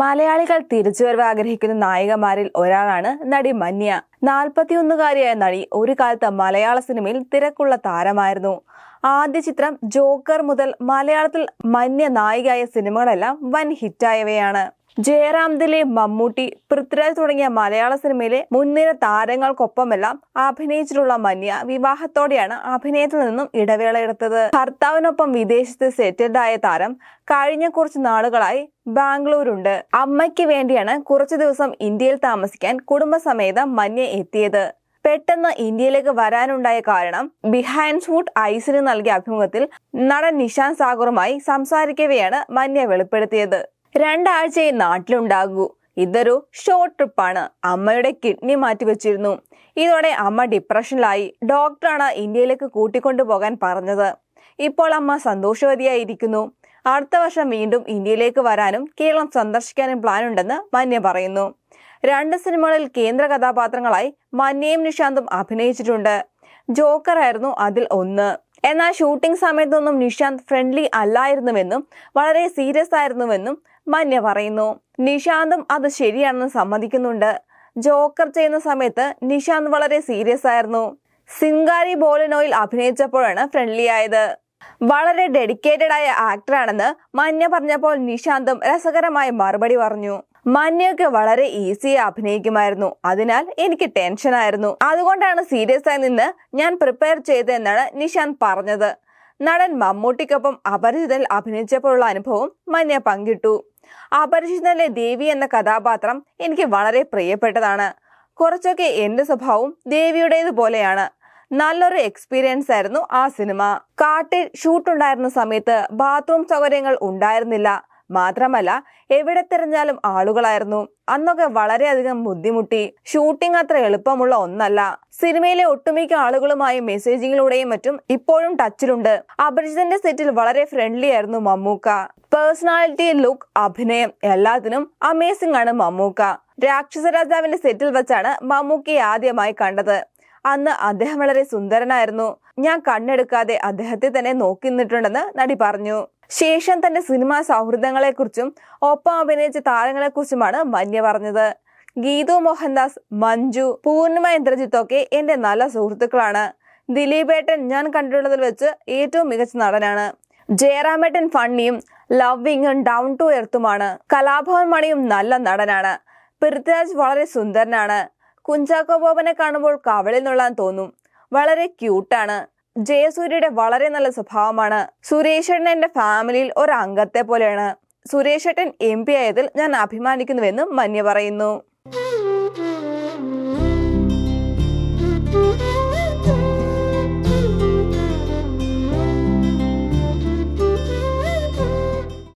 മലയാളികൾ തിരിച്ചുവരവ് ആഗ്രഹിക്കുന്ന നായികമാരിൽ ഒരാളാണ് നടി മന്യ. നാൽപ്പത്തിയൊന്നുകാരിയായ നടി ഒരു കാലത്ത് മലയാള സിനിമയിൽ തിരക്കുള്ള താരമായിരുന്നു. ആദ്യ ചിത്രം ജോക്കർ മുതൽ മലയാളത്തിൽ മന്യ നായികയായ സിനിമകളെല്ലാം വൻ ഹിറ്റായവയാണ്. ജയറാം ദിലീപ് മമ്മൂട്ടി പൃഥ്വിരാജ് തുടങ്ങിയ മലയാള സിനിമയിലെ മുൻനിര താരങ്ങൾക്കൊപ്പമെല്ലാം അഭിനയിച്ചിട്ടുള്ള മന്യ വിവാഹത്തോടെയാണ് അഭിനയത്തിൽ നിന്നും ഇടവേള എടുത്തത്. ഭർത്താവിനൊപ്പം വിദേശത്ത് സെറ്റിൽഡ് ആയ താരം കഴിഞ്ഞ കുറച്ച് നാളുകളായി ബാംഗ്ലൂരുണ്ട്. അമ്മയ്ക്ക് വേണ്ടിയാണ് കുറച്ചു ദിവസം ഇന്ത്യയിൽ താമസിക്കാൻ കുടുംബസമേതം മന്യ എത്തിയത്. പെട്ടെന്ന് ഇന്ത്യയിലേക്ക് വരാനുണ്ടായ കാരണം ബിഹൈൻഡ് ഷൂട്ട് ഐസിന് നൽകിയ അഭിമുഖത്തിൽ നടൻ നിഷാന്ത് സാഗറുമായി സംസാരിക്കവെയാണ് മന്യ വെളിപ്പെടുത്തിയത്. രണ്ടാഴ്ചയെ നാട്ടിലുണ്ടാകൂ. ഇതൊരു ഷോർട്ട് ട്രിപ്പാണ് അമ്മയുടെ കിഡ്നി മാറ്റിവെച്ചിരുന്നു ഇതോടെ അമ്മ ഡിപ്രഷനിലായി ഡോക്ടറാണ് ഇന്ത്യയിലേക്ക് കൂട്ടിക്കൊണ്ടുപോകാൻ പറഞ്ഞത്. ഇപ്പോൾ അമ്മ സന്തോഷവതിയായിരിക്കുന്നു. അടുത്ത വർഷം വീണ്ടും ഇന്ത്യയിലേക്ക് വരാനും കേരളം സന്ദർശിക്കാനും പ്ലാൻ ഉണ്ടെന്ന് മന്യ പറയുന്നു. രണ്ട് സിനിമകളിൽ കേന്ദ്ര കഥാപാത്രങ്ങളായി മന്യയും നിഷാന്തും അഭിനയിച്ചിട്ടുണ്ട്. ജോക്കറായിരുന്നു അതിൽ ഒന്ന്. എന്നാൽ ഷൂട്ടിംഗ് സമയത്തൊന്നും നിഷാന്ത് ഫ്രണ്ട്ലി അല്ലായിരുന്നുവെന്നും വളരെ സീരിയസ് ആയിരുന്നുവെന്നും മന്യ പറയുന്നു. നിഷാന്തും അത് ശരിയാണെന്ന് സമ്മതിക്കുന്നുണ്ട്. ജോക്കർ ചെയ്യുന്ന സമയത്ത് നിഷാന്ത് വളരെ സീരിയസ് ആയിരുന്നു. സിംഗാരി ബോളിനോയിൽ അഭിനയിച്ചപ്പോഴാണ് ഫ്രണ്ട്ലി ആയത്. വളരെ ഡെഡിക്കേറ്റഡ് ആയ ആക്ടറാണെന്ന് മന്യ പറഞ്ഞപ്പോൾ നിഷാന്തും രസകരമായ മറുപടി പറഞ്ഞു. മന്യക്ക് വളരെ ഈസി അഭിനയിക്കുമായിരുന്നു. അതിനാൽ എനിക്ക് ടെൻഷൻ ആയിരുന്നു. അതുകൊണ്ടാണ് സീരിയസ് ആയി നിന്ന് ഞാൻ പ്രിപ്പയർ ചെയ്തതെന്നാണ് നിഷാന്ത് പറഞ്ഞത്. നടൻ മമ്മൂട്ടിക്കൊപ്പം അപരിചിതനിൽ അഭിനയിച്ചപ്പോഴുള്ള അനുഭവം മന്യ പങ്കിട്ടു. അപരിചിതനിലെ ദേവി എന്ന കഥാപാത്രം എനിക്ക് വളരെ പ്രിയപ്പെട്ടതാണ്. കുറച്ചൊക്കെ എന്റെ സ്വഭാവം ദേവിയുടേതുപോലെയാണ് നല്ലൊരു എക്സ്പീരിയൻസ് ആയിരുന്നു ആ സിനിമ. കാട്ടിൽ ഷൂട്ടുണ്ടായിരുന്ന സമയത്ത് ബാത്റൂം സൗകര്യങ്ങൾ ഉണ്ടായിരുന്നില്ല. മാത്രമല്ല എവിടെ തിരഞ്ഞാലും ആളുകളായിരുന്നു. അന്നൊക്കെ വളരെയധികം ബുദ്ധിമുട്ടി. ഷൂട്ടിംഗ് അത്ര എളുപ്പമുള്ള ഒന്നല്ല. സിനിമയിലെ ഒട്ടുമിക്ക ആളുകളുമായി മെസ്സേജിങ്ങിലൂടെയും മറ്റും ഇപ്പോഴും ടച്ചിലുണ്ട്. അപരിചിതന്റെ സെറ്റിൽ വളരെ ഫ്രണ്ട്ലി ആയിരുന്നു മമ്മൂക്ക. പേഴ്സണാലിറ്റി ലുക്ക് അഭിനയം എല്ലാത്തിനും അമേസിംഗ് ആണ് മമ്മൂക്ക. രാക്ഷസരാജാവിന്റെ സെറ്റിൽ വെച്ചാണ് മമ്മൂക്കയെ ആദ്യമായി കണ്ടത്. അന്ന് അദ്ദേഹം വളരെ സുന്ദരനായിരുന്നു. ഞാൻ കണ്ണെടുക്കാതെ അദ്ദേഹത്തെ തന്നെ നോക്കി നിന്നിട്ടുണ്ടെന്ന് നടി പറഞ്ഞു. ശേഷം തന്റെ സിനിമാ സൗഹൃദങ്ങളെക്കുറിച്ചും ഒപ്പം അഭിനയിച്ച താരങ്ങളെക്കുറിച്ചുമാണ് മന്യ പറഞ്ഞത്. ഗീതു മോഹൻദാസ് മഞ്ജു പൂർണിമ ഇന്ദ്രജിത്ത് ഒക്കെ എന്റെ നല്ല സുഹൃത്തുക്കളാണ്. ദിലീപേട്ടൻ ഞാൻ കണ്ടിട്ടുള്ളതിൽ വെച്ച് ഏറ്റവും മികച്ച നടനാണ്. ജയറാമേട്ടൻ ഫണ്ണിയും ലവിങ്ങും ഡൗൺ ടു എർത്തുമാണ്. കലാഭവൻ മണിയും നല്ല നടനാണ്. പൃഥ്വിരാജ് വളരെ സുന്ദരനാണ്. കുഞ്ചാക്കോ ബോബനെ കാണുമ്പോൾ കവളിൽ നുള്ളാൻ തോന്നും. വളരെ ക്യൂട്ടാണ്. ജയസൂര്യയുടെ വളരെ നല്ല സ്വഭാവമാണ്. സുരേഷേട്ടൻ എന്റെ ഫാമിലിയിൽ ഒരു അംഗത്തെ പോലെയാണ് സുരേഷേട്ടൻ എം പി ആയതിൽ ഞാൻ അഭിമാനിക്കുന്നുവെന്നും മന്യ പറയുന്നു.